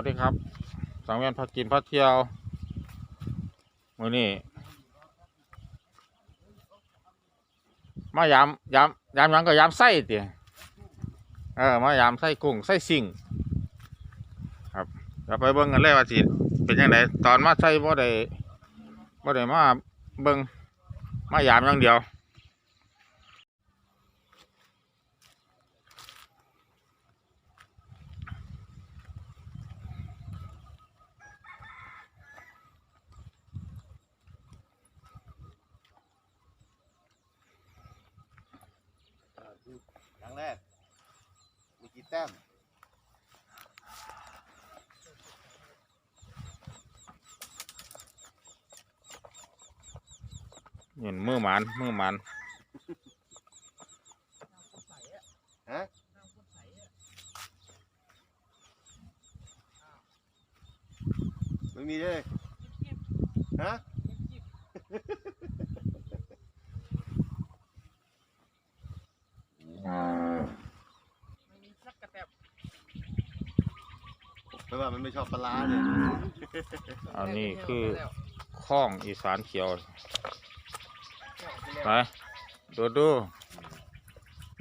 วัสดีครับ สังเวียนพักกินพักเที่ยว มือนี้มายามยามยามยังก็ยามไส้ติเออมายามไส้กุ้งไส้สิ่งครับเดี๋ยวไปเบิ่งกันเลยว่าสิเป็นยังไงตอนมาไส้บ่ได้บ่ได้มาเบิ่งมายามอย่างเดียว ครั้งแรก มีกี่แต้มเห็นมือหมันมือหมันฮะไม่มีเลย ฮะ ไม่มีสักกระแตบ ไม่ว่ามันไม่ชอบปลาร้าเนี่ยอันนี้คือข้องอีสานเขียวไปดูดู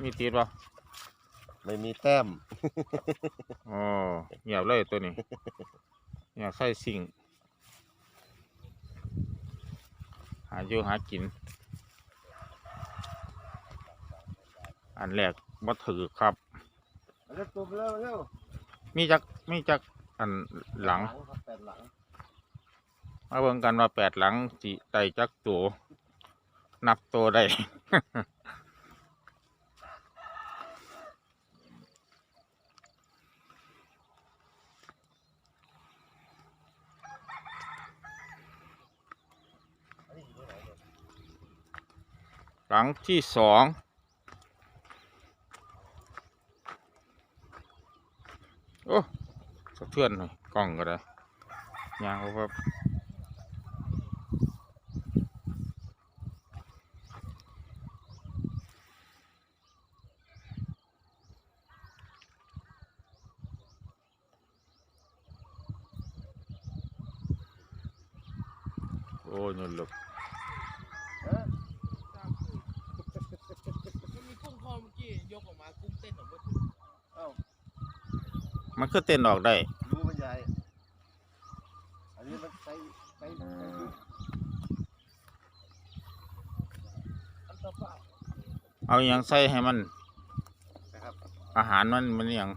มีติดปะไม่มีแต้มอ๋อเงียบเลยตัวนี้เงียบใส่สิ่ง หาอยู่หากิน อันแรกบ่ถือครับมาเร็วตัวไปเร็วมาเร็วมีจักมีจัก อันหลังครับแปดหลังมาเบิ่งกันว่าแปดหลังสิได้จักตัวนับตัวได้ หลังที่สอง โอ้ สะเทือนหน่อยกล้องก็ได้ยางเขาแบโอ้ยนี่ลึกมันมีกุ้งคอเมื่อกี้ยกออกมากุ้งเต้นออกมา มันคือเต้นออกได้ รู้มันใหญ่อันนี้มันไซส์ไซส์ไซส์ลูกอันต่อไปเอาอหย่างใส่ให้มันนะครับอาหารมันมันอหย่าง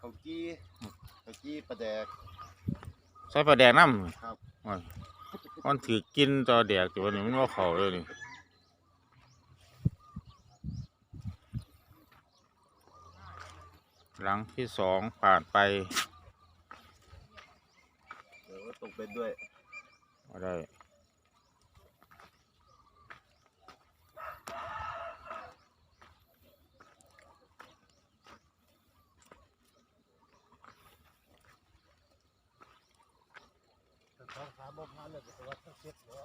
ข้าวจี้ข้าวจี้ปลาแดก ใส่ปลาแดกน้ำครับ โอ้ยมันถือกินต่อแดกอยู่วันนี้มันว่าเขาเลยนี่ หลังที่สองผ่านไปเดี๋ยวก็ตกเป็นด้วยก็ได้สองสามโมงพันเลยแต่ว่าต้องเช็ดหัว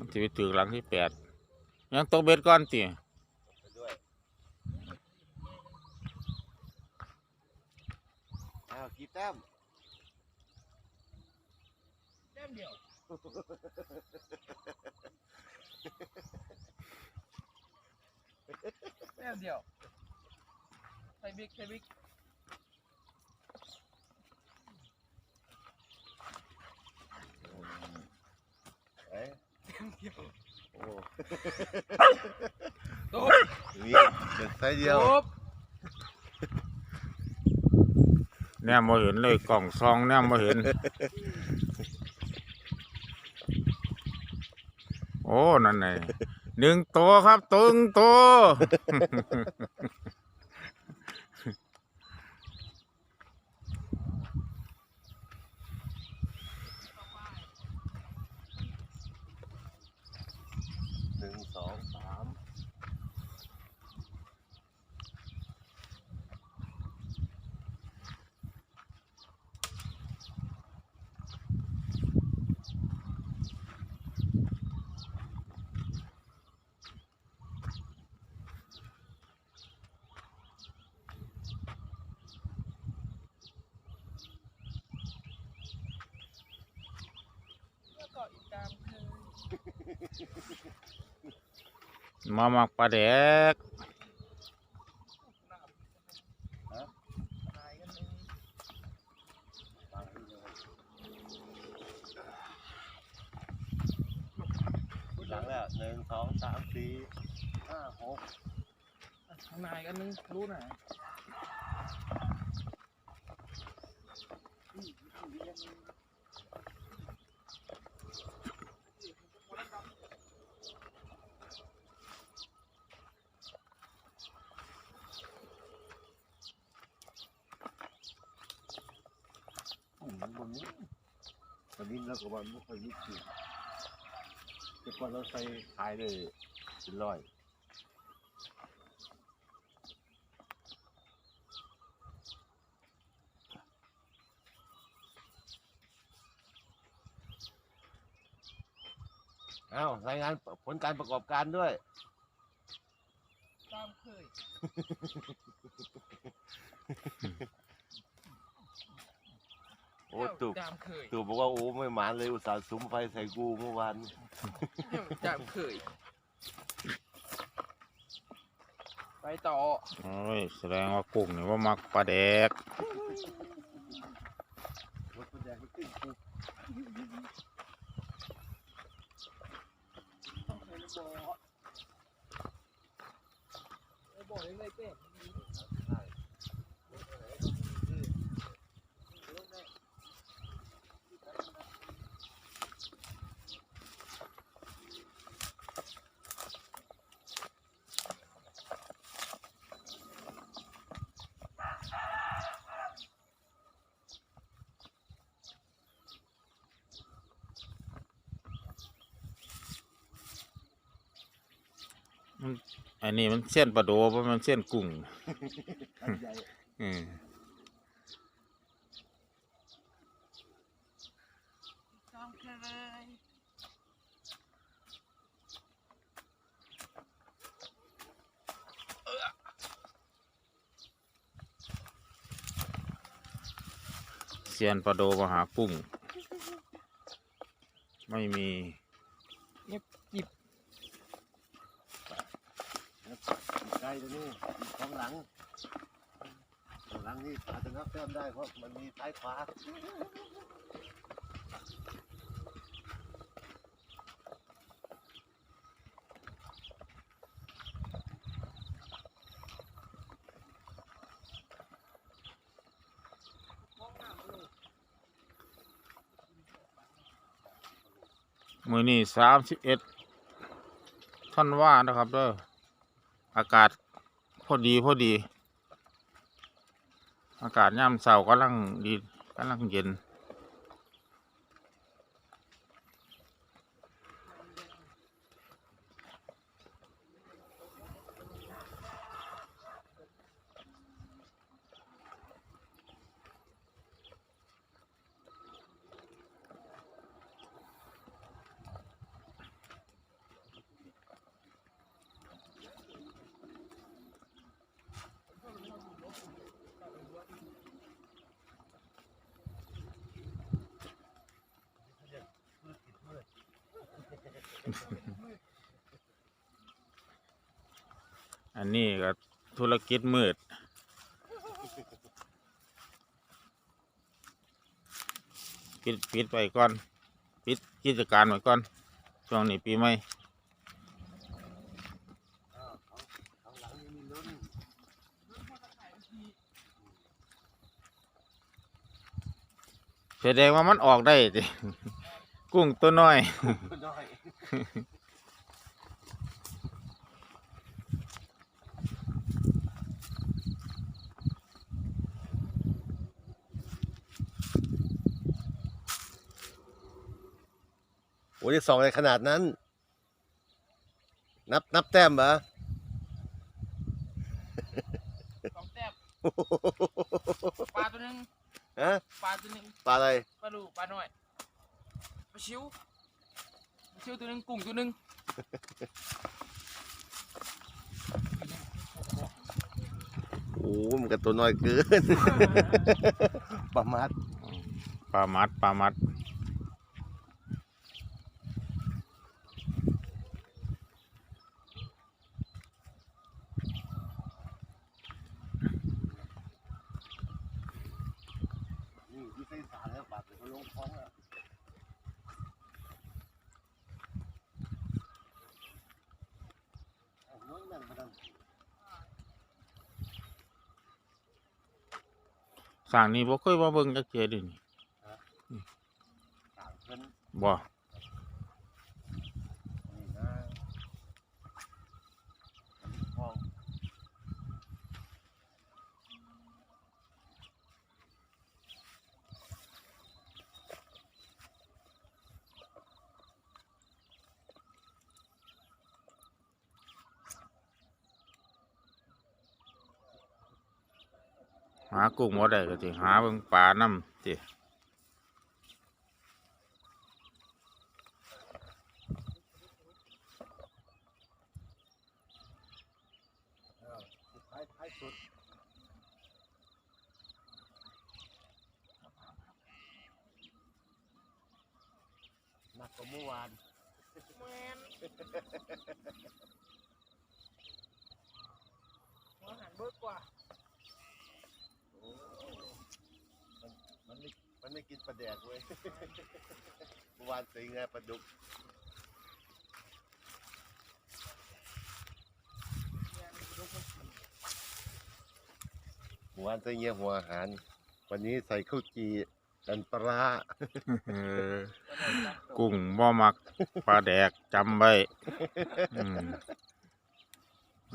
สองมันถือถือหลังที่แปดยังตกเบ็ดก้อนตีไปด้วยอ้าวกี่แต้มแต้มเดียวแต้มเดียวใส่บิ๊กใส่บิ๊ก เอ้ย แต้มเดียว โอ้โต๊ะนี่เด็ดไซส์เดียวโต๊ะแนมมาเห็นเลยกล่องซองแน่มาเห็น โอ้ นั่นไงหนึ่งตัวครับตึงตัว องสามเกาะอีกตามเคย มามักปลาแดก นายกันหนึ่ง หลังแล้วหนึ่งสองสามสี่ห้าหก นายกันหนึ่งรู้หน่ะ อืมบนนี้ ตอนนี้เราก็ว่าไม่ค่อยมีเสียงแต่ก่อนเราใส่ขายเลยเป็นร้อยอ้าวรายงานผลการประกอบการด้วย ตามเคย โอ้ตุกตามเคยตุกบอกว่าโอ้ไม่หมานเลยอุตส่าห์สุมไฟใส่กูเมื่อวานตามเคย ไปต่อ โอ้ยแสดงว่ากุ้งนี่ว่ามักปลาแดกรถแดงไม่ขึ้นกูต้องเคยบอกไอ้บอกเล ยเต้อันนี้มันเส้นปลาโดเพราะมันเส้นกุ้งอันใหญ่อืมตามเคยเส้นปลาโดมาหากุ้ง ไม่มี ใกล้ ตัวนี้ข้างหลังข้างหลังนี่อาจจะนับแต้มได้เพราะมันมีซ้ายขวามือนี่สามสิบเอ็ดท่านว่านะครับเด้ออากาศ อดีพอดี อากาศย่ำเสาร์กำลังดีกำลังเย็น อันนี้ก็ธุรกิจมืด ปิดปิดไปก่อน ปิดกิจการไว้ก่อน ช่วงนี้ปีใหม่แสดงว่ามันออกได้ดิ กุ้งตัวน้อยน้อย โอ้ยสองอะไรขนาดนั้น นับนับแต้มเหรอสองแต้มปลาตัวหนึ่งฮะปลาตัวหนึ่งปลาอะไร ปลาลูปลาน้อยปลา ชิวปลาชิวตัวหนึ่งกุ้งตัวหนึ่งโอ้มันก็ตัวน้อยเกิน ประมาทปลามัดปลามัด บาดเขาลงท้องแล้วเอาน้อยนั่นมาดัน สร้างนี่บ่เคยว่าเบิ่งจักเทื่อเดินี่ต่างเพิ่นบ่ หากุ้งบ่ได้ก็สิหาเบิ่งปลานํติท้ายท้ายสุดหนักกว่าเมื่อวานแมนหัวหันเบิกกว่า มันไม่มันไม่กินปลาแดกเว้ยเมื่อวานเป็นไงปลาดุกแมนลูกมันกินเมื่อวานใส่เงี้ยหัวอาหาร วันนี้ใส่ข้าวจีกันปลาร้าเออก็ได้จับตัวกุ้งบ่มักปลาแดกจำไว้อืม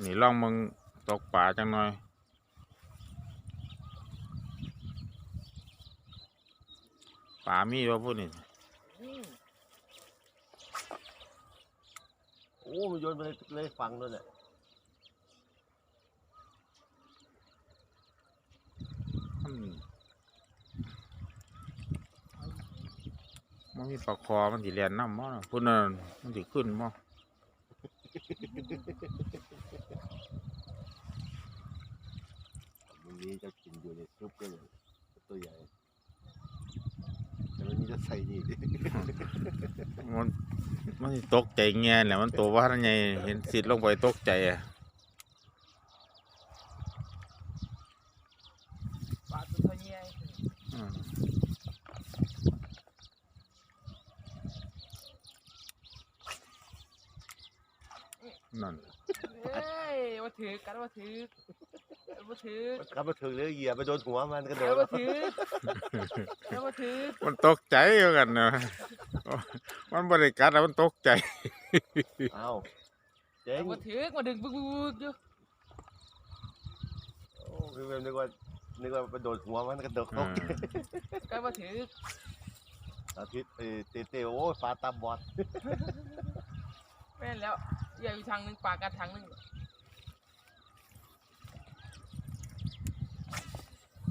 นี่ลองมึงตกปลาจังหน่อย ปลามีบ่พูดนี่อืมโอ้มันโยนไปเลยเลยฟังด้วยเนี่ยมันมันมีปลาคอมันสิเรียนน้ำมั้งพุ่นนั่นมันสิขึ้นมั้งวันนี้จะกินอยู่ในซุปก็เลยตัวใหญ่ แต่วันนี้จะใส่นี่ดิมันมันสิตกใจเงี้ยแหละมันตัวว่าทันไงเห็นสิลงไปตกใจอะปลาตัวเนี้ยอืมนั่น เอ้ยว่าถือกันว่าถือ กันว่าถือมันกลับมาถึงเลยเหยียบไปโดนหัวมันกระโดกันดว่าถือกันว่าถือมันตกใจอยู่กันนะมันบริกัดแล้วมันตกใจ เอ้าเจ๊กังนว่าถือมาดึงบึกบึกบึกอยู่โอ้พี่เวมนึกว่านึกว่าไปโดนหัวมันกระโดดอืตกมกันว่าถืออาทิตย์เออเตเตโอ้ยปลาตาบอดแม่นแล้วใหญ่อยู่ทางหนึงปลากันทางหนึง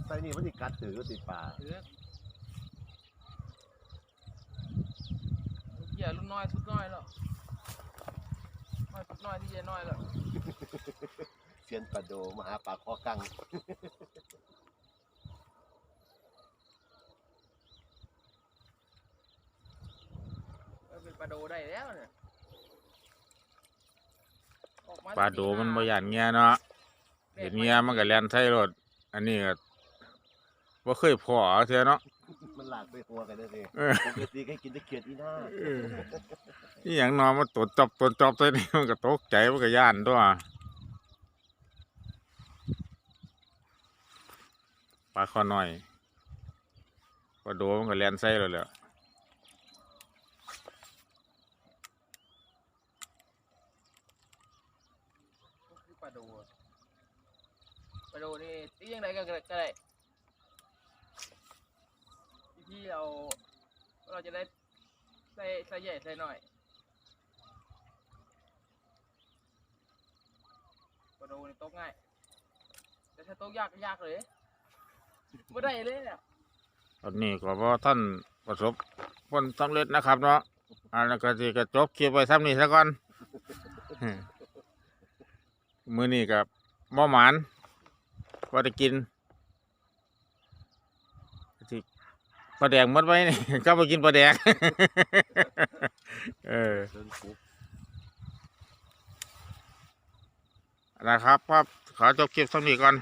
ใส่นี่มันติกัดถือก็ติดปลาถือเหยื่อรุ่นน้อยทุดน้อยแล้วน้อยทุดน้อยที่ใหญ่น้อยแล้วเซียนปลาโดมาหาปลาคอกังก็เป็นปลาโดได้แล้วเนี่ยออกมปลาโดมันบ่ยานเงี้ยเนาะเห็นเงี้ยมันก็แล่นใส่รถอันนี้ก็ บ่เคยพอเท่าเนาะ มันหลากไปหัวกันได้เลยเออ ปกติแค่กินแตะเกียดอีหน้านี่อย่างนอนมันตดจอบตดจอบตัวนี้มันก็ตกใจมันก็ย่านตัวปลาคอน้อยปลาโดมันก็แล่นใส่แล้วแหละก็คือปลาโดอะปลาโดนี่ตียังไงก็ได้ก็ได้วิธี เรา เราจะได้ใส่ใส่ใหญ่ใส่หน่อยปลาโดนี่ตกง่าย แต่ถ้าตกยากก็ยากเลยไม่ได้เลยเนี่ยตอนนี้ก็เพราะท่านประสบผลสำเร็จนะครับเนาะอันนั้นก็สิก็จบคลิปไว้ซ้ำนี้ซะก่อน มื้อนี้กับบ่หมานบ่ได้กินสิ ปลาแดงหมดไว้นี่ ก็ไปกินปลาแดง เออ เดินคุกนะครับครับขอจบคลิปซ้ำนี้ก่อน